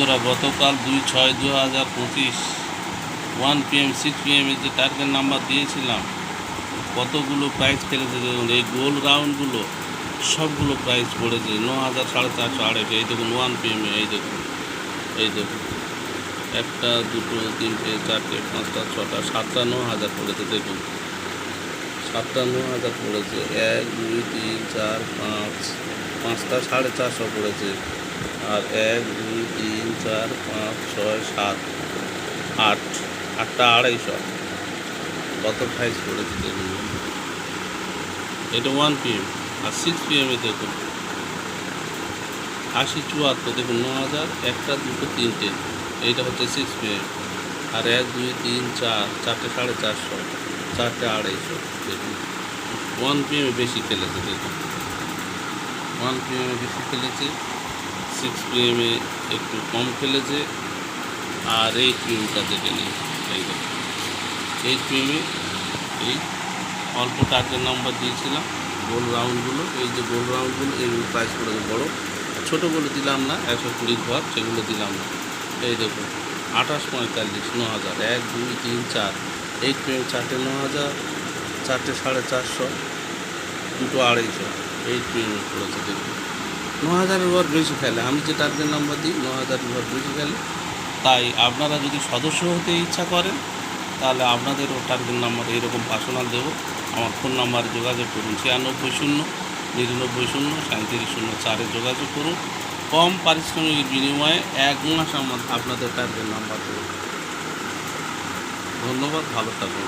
বন্ধুরা, গতকাল দুই ছয় দু হাজার পঁচিশ ওয়ান পিএম সিক্স পিএমে যে টার্গেট নাম্বার দিয়েছিলাম, কতগুলো প্রাইস খেলেছে দেখুন, এই গোল রাউন্ডগুলো সবগুলো প্রাইস পড়েছে, ন হাজার সাড়ে চারশো আড়াইশো, এই দেখুন ওয়ান পিএমে এই দেখুন এই দেখুন। একটা, দুটো, তিনটে, চারটে, পাঁচটা, ছটা, সাতটা, ন হাজার পড়েছে, দেখুন। সাতটা, ন হাজার পড়েছে, এক, দুই, তিন, চার, পাঁচ, পাঁচটা সাড়ে চারশো পড়েছে, আর এক, দুই, তিন চার, পাঁচ, ছয়, সাত, আট, আটটা আড়াইশো কত প্রাইস পড়েছে দেখুন এটা ওয়ান পিএম আর সিক্স পিএমে দেখুন। আশি চুয়াত্তর, দেখুন, ন হাজার, একটা, দুটো, তিনটে। এইটা হচ্ছে সিক্স পিএম আর এক, দুই, তিন, চার, চারটে, সাড়ে চারশো চারটে আড়াইশো দেখুন। ওয়ান পিএমে বেশি খেলেছে, দেখুন। ওয়ান পিএমে বেশি খেলেছে সিক্স পিএমে একটু কম খেলেছে আর এইট পিএমটা দেখে নিই এই এইট পিএমে এই অল্প টার্গেট নাম্বার দিয়েছিলাম, গোল রাউন্ডগুলো এই যে গোল রাউন্ডগুলো এইগুলো প্রাইস করেছে বড়ো। ছোটোগুলো দিলাম না, একশো কুড়ির ঘর, সেগুলো দিলাম না। এই দেখুন, আঠাশ পঁয়তাল্লিশ, ন হাজার। এক, দুই, তিন, চার। এইট পিএম চারটে ন হাজার, চারটে সাড়ে চারশো, দুটো আড়াইশো। এইট পিএম পড়েছে দেখুন। ন হাজারের ঘর বেশি খেলে। আমি যে টার্গেট নাম্বার দিই ন হাজারের ঘর বেশি খেলে। তাই আপনারা যদি সদস্য হতে ইচ্ছা করেন, তাহলে আপনাদেরও টার্গেট নাম্বার এইরকম পার্সোনাল দেবো। আমার ফোন নাম্বারে যোগাযোগ করুন, ছিয়ানব্বই শূন্য, নিরানব্বই শূন্য সাঁত্রিশ শূন্য চারে যোগাযোগ করুন। কম পারিশ্রমিকের বিনিময়ে এক মাস আমার আপনাদের টার্গেট নাম্বার দেবো। ধন্যবাদ, ভালো থাকুন।